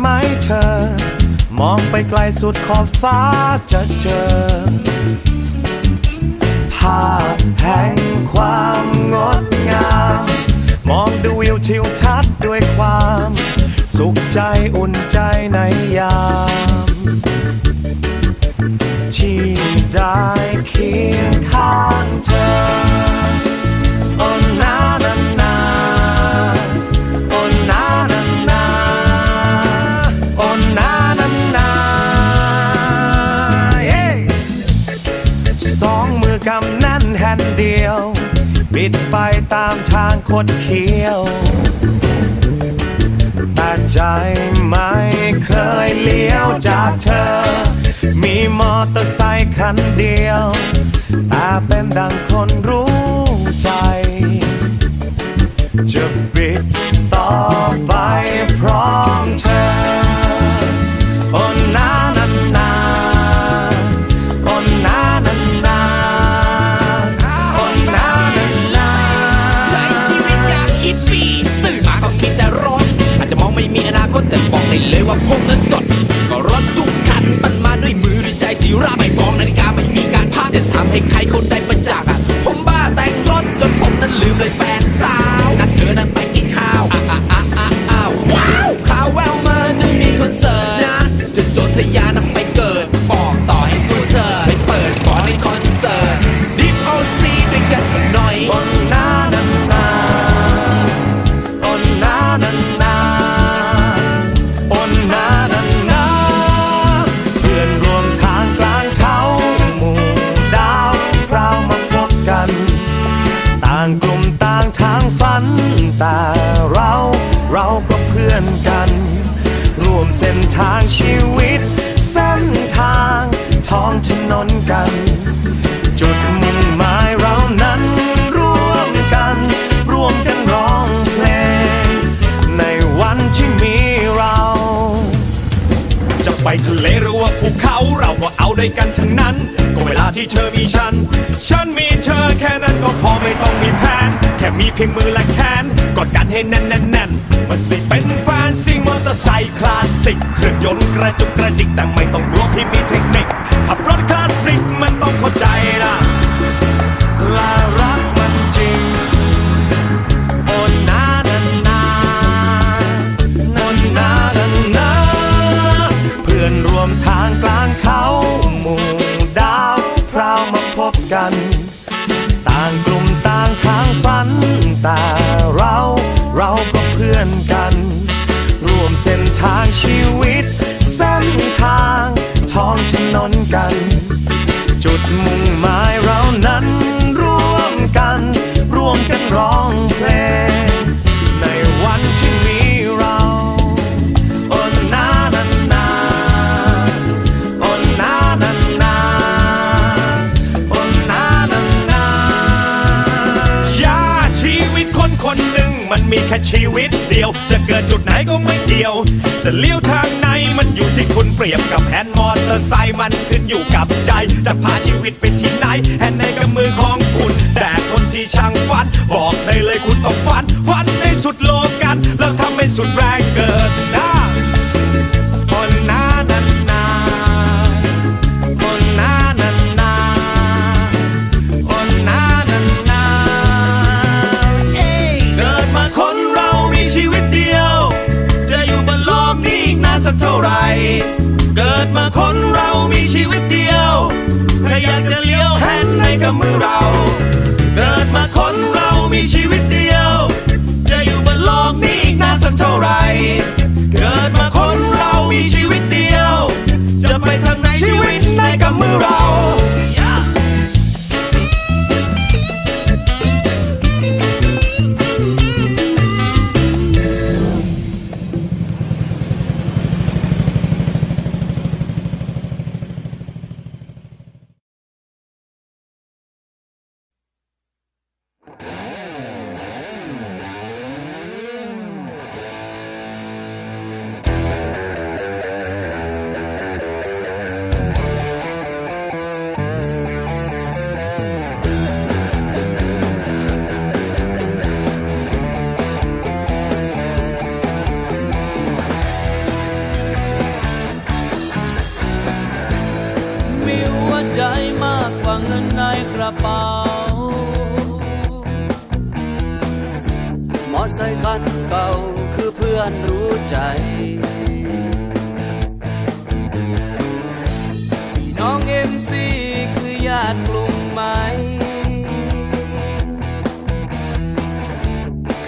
ไหมเธอ มองไปไกลสุดขอบฟ้าจะเจอ ภาพแห่งความงดงาม มองดูวิวทิวทัศน์ด้วยความ สุขใจอุ่นใจในยาม ที่ได้เคียงข้างเธอือกำแน่นแฮนเดียว บิดไปตามทางคดเคี้ยว แต่ใจไม่เคยเลี้ยวจากเธอ มีมอเตอร์ไซค์คันเดียว แต่เป็นดังคนรู้ ได้เลยว่าผมนั้นสด ก็รถทุกคันมันมาด้วยมือด้วยใจที่รักไม่มองนาฬิกาไม่มีการพักจะทำให้ใครคนใดประจักษ์อะผมบ้าแต่งรถจนผมนั้นลืมเลยแฟน ทางชีวิต เส้นทางท้องถนนกัน จุดมุ่งหมายเรานั้น ร่วมกัน ร่วมกันร้องเพลง ในวันที่มีเรา จะไปทะเลหรือว่าภูเขาเราก็เอาด้วยกันทั้งนั้น ก็เวลาที่เธอมีฉัน ฉันมีเธอแค่นั้นก็พอไม่ต้องมีแผน มีเพียงมือและแขนกดกันให้แน่นแน่นแน่นมาสิเป็นแฟนซิ่งมอเตอร์ไซค์คลาสสิกเครื่องยนต์กระจุกกระจิกแต่ไม่ต้องกลัวพี่มีเทคนิคขับรถคลาสสิกมันต้องเข้าใจนะ กัน จุดมุ่งหมายเรานั้นร่วมกัน ร่วมกันร้องเพลง ในวันที่มีเราโอ้นานานาโอ้นานานาโอ้นานานาอยาชีวิตคนคนหนึ่งมันมีแค่ชีวิตเดียว จะเกิดจุดไหนก็ไม่เกี่ยว จะเลี้ยวทาง ที่คุณเปรียบกับแฮนด์มอเตอร์ไซค์มันขึ้นอยู่กับใจ จะพาชีวิตไปที่ไหนแฮนด์ในกำมือของคุณ แต่คนที่ช่างฟันบอกได้เลย around ในกับมือเรา「กกว่าเงินในกระเป๋า มอไซค์คันเก่าคือเพื่อนรู้ใจ พี่น้องเอ็มซีคือญาติกลุ่มไหม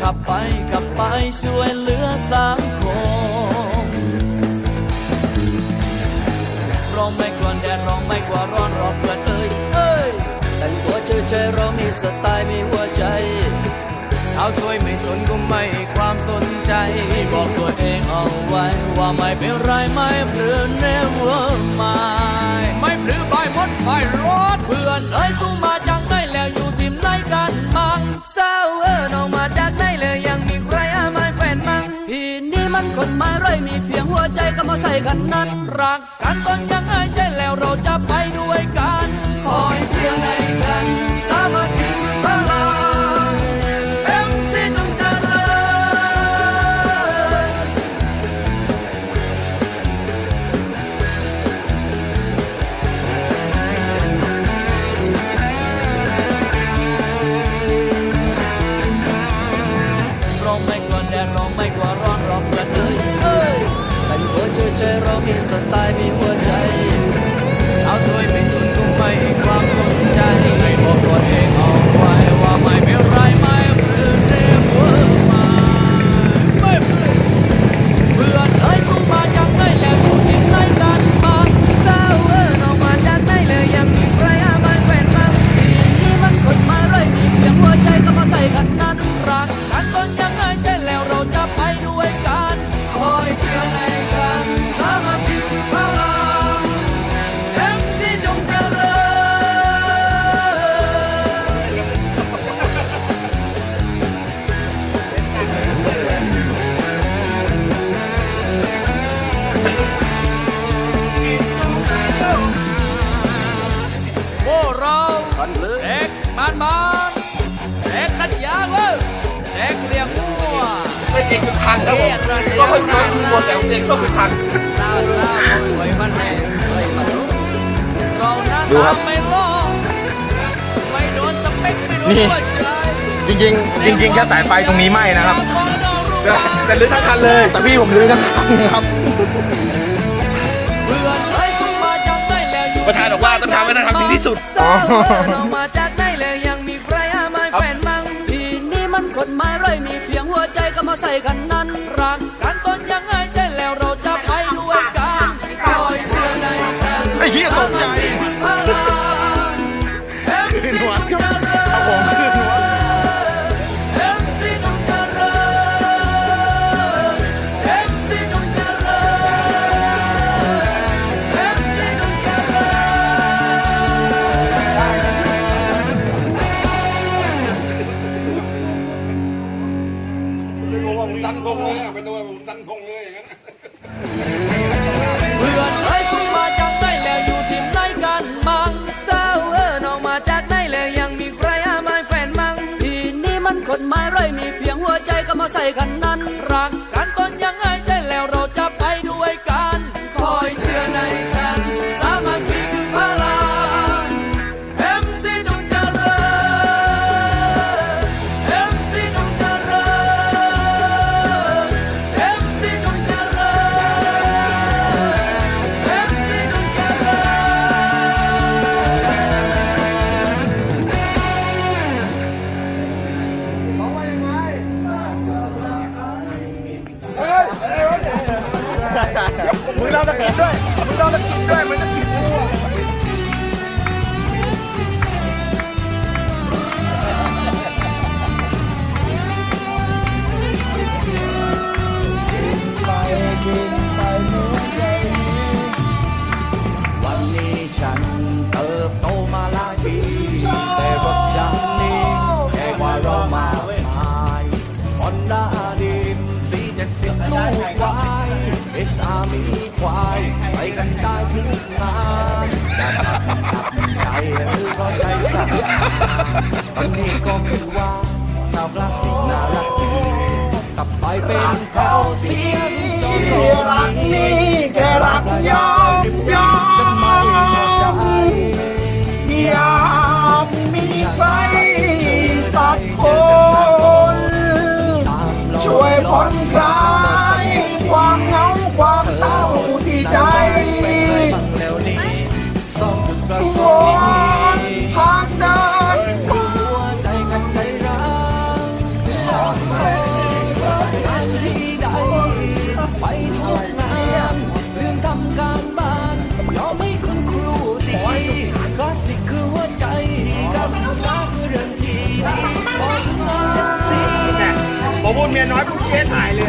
ขับไปขับไปช่วยเหลือสัง ดดร้องไม่กลัวร้อนรอเพื่อนเอ้ยเอ้ยแต่งตัวเฉยๆเรามีสไตล์มีหัวใจสาวสวยไม่สนก็ไม่ให้ความสนใจบอกตัวเองเอาไว้ว่าไม่เป็นไรไม่เปลือ never mind ไม่ปลือใบมดไม่รอดเพื่อนเอ้ยสู้มาจังได้แล้วอยู่ทีมไหนกันมั่งสาวเออน้องมาจากไหนเลยยังมีใครอาไม่แฟนมั่งพี่นี่มันคนไม่ไรอยมีเพียงหัวใจก็มาใส่กันนั้นรักกันตอนยังไง พังครับผมก็ไม่รู้ตัวแต่ผมเองชอบเป็นพังสาวสาวสวยมันแน่เฮ้ยมันรู้เราหน้าดูครัตาบไม่ล่อไม่โดนสเปคไม่โดนนี่หัวใจจริงๆ จริง ๆ แค่สายไฟตรงนี้ไหม้นะครับ แต่ลื้อทั้งคันเลย แต่พี่ผมลื้อทั้งคันครับเพื่อนเอ้ยสู้มาจากไหนแล้วอยู่ประธานบอกว่าต้องทำให้ได้ทำดีที่สุดสาวเอ้ยเรามาจากไหนแล้วยังมีใครหาไม่แฟนมั่งพี่นี่มันคนไม่ไรอยมีเพียงหัว ใจก็มาใส่กันนั้นรักกันตอนยังไงใจแล้วเราจะไปด้วยกันคอยเชื่อในฉันไอ้เหี้ยตกใจ ก็คือว่าสาวคลาสสิกน่ารักดีกลับไปเป็น ผมพูดเมียน้อยพูดเชษถ่ายเลย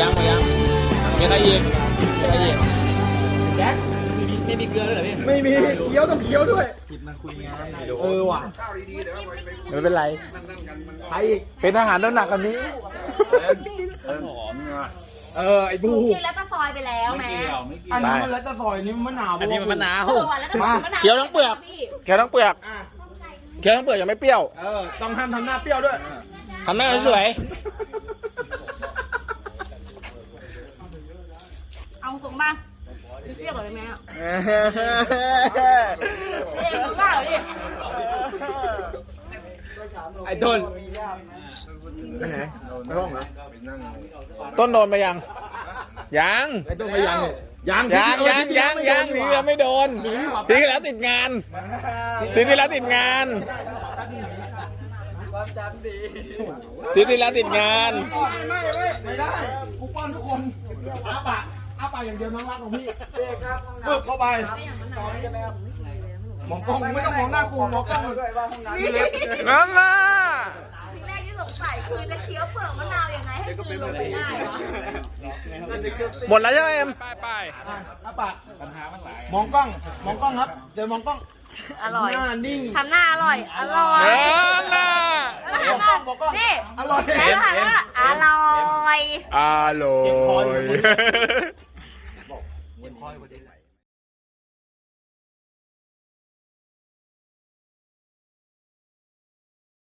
ยมากท่านผู้ชมก็ที่แบ่งกันได้ที่เราเสักพอดีอะไรอีกขาน้องจ้าไปไปไปไปไปทำการบ้านยอมให้คุณครูดีก็สิ่งคือหัวใจการศึกษาคือเรื่องที่พอถึงงานเล่นสีมันเท่ก็เท่หมดยังหมดยังมีอะไรอีกมีอะไรอีกไม่มีเคี้ยวต้องเคี้ยวด้วยเออว่ะไม่เป็นไรใครอีกเป็นอาหารน้ำหนักกันนี้เออไอ้บูกินแล้วก็ซอยไปแล้วแม่อันนี้มันแล้วจะซอยนี่มันมะนาวอันนี้มันมะนาวเออว่ะแล้วก็มะนาวเคี้ยวทั้งเปลือกแค่ทั้งเปลือกแค่ทั้งเปลือกยังไม่เปรี้ยวเออต้องห้ามทำหน้าเปรี้ยวด้วยทำหน้าสวย เอาต รงบ้างเปรี้ยวเลยไหมอะเรียกตรงบ้างดิไอ้ต้นต้นโดนไปยัง ยังไอ้ต้นไปยังเนี่ยยังยังยังยังยังทีที่แล้วไม่โดนทีที่แล้วติดงานทีที่แล้วติดงานทีที่แล้วติดงานไม่ไม่ไม่ได้กูป้อนทุกคนอาปาก อาปากอย่างเดียวน้องรักของพี่ปึ๊บเข้าไปมองกล้องไม่ต้องมองหน้ากูมองกล้องเลยนี่เล็บนั่นล่ะสิ่งแรกที่สงสัยคือจะเคี้ยวเปลือกมะนาวยังไงให้กลืนลงไปได้วะหมดแล้วใช่ไหมเอ็มอาปากมองกล้อง มองกล้องครับ เจอมองกล้อง อร่อย หน้านิ่งทำหน้าอร่อย อร่อยเออน่ะแล้วหันมานี่อร่อยแล้วหันมาอร่อย อร่อย